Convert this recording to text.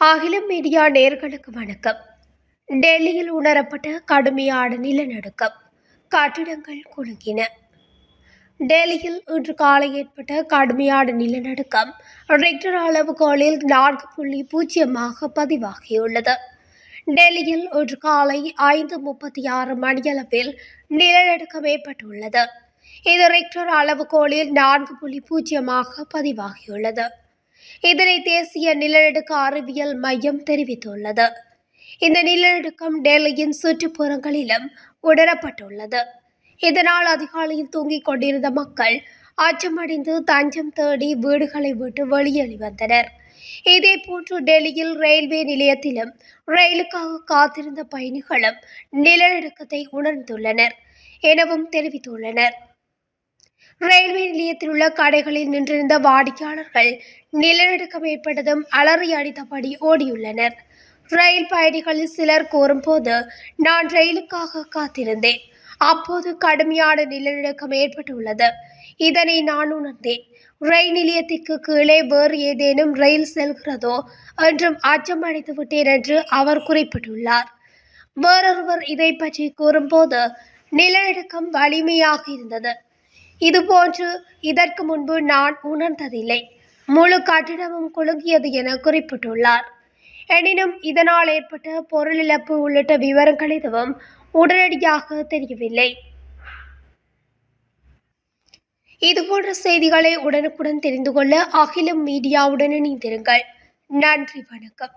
அகிலம் மீடியா நேர்களுக்கு வணக்கம். டெல்லியில் உணரப்பட்ட கடுமையான நிலநடுக்கம். கட்டிடங்கள் குலுங்கின. டெல்லியில் இன்று காலை ஏற்பட்ட கடுமையான நிலநடுக்கம் ரெக்டர் அளவுகோலில் நான்கு புள்ளி பூஜ்ஜியமாக பதிவாகியுள்ளது. டெல்லியில் இன்று காலை ஐந்து முப்பத்தி ஆறு மணியளவில் நிலநடுக்கம் ஏற்பட்டுள்ளது. இது ரெக்டர் அளவுகோலில் நான்கு புள்ளி பூஜ்ஜியமாக பதிவாகியுள்ளது. இதனை தேசிய நிலநடுக்க அறிவியல் மையம் தெரிவித்துள்ளது. இந்த நிலநடுக்கம் டெல்லியின் சுற்றுப்புறங்களிலும் உணரப்பட்டுள்ளது. இதனால் அதிகாலையில் தூங்கிக் கொண்டிருந்த மக்கள் அச்சமடைந்து தஞ்சம் தேடி வீடுகளை விட்டு வெளியேறி வந்தனர். இதேபோன்று டெல்லியில் ரயில்வே நிலையத்திலும் ரயிலுக்காக காத்திருந்த பயணிகளும் நிலநடுக்கத்தை உணர்ந்துள்ளனர் எனவும் தெரிவித்துள்ளனர். ரயில்வே நிலையத்தில் உள்ள கடைகளில் நின்றிருந்த வாடிக்கையாளர்கள் நிலநடுக்கம் ஏற்பட்டதும் அலறி அடித்தபடி ஓடியுள்ளனர். ரயில் பயணிகளில் சிலர் கூறும்போது நான் ரயிலுக்காக காத்திருந்தேன். அப்போது கடுமையான நிலநடுக்கம் ஏற்பட்டுள்ளது. இதனை நான் உணர்ந்தேன். ரயில் நிலையத்திற்கு கீழே வேறு ஏதேனும் ரயில் செல்கிறதோ என்றும் அச்சம் அடைத்து விட்டேன் என்று அவர் குறிப்பிட்டுள்ளார். வேறொருவர் இதை பற்றி கூறும்போது நிலநடுக்கம் வலிமையாக இருந்தது. இதுபோன்று இதற்கு முன்பு நான் உணர்ந்ததில்லை. முழு கட்டிடமும் குலுங்கியது என குறிப்பிட்டுள்ளார். எனினும் இதனால் ஏற்பட்ட பொருள் இழப்பு உள்ளிட்ட விவரங்கள் எதுவும் உடனடியாக தெரியவில்லை. இதுபோன்ற செய்திகளை உடனுக்குடன் தெரிந்து கொள்ள அகிலம் மீடியாவுடன் இணைந்திருங்கள் நன்றி வணக்கம்.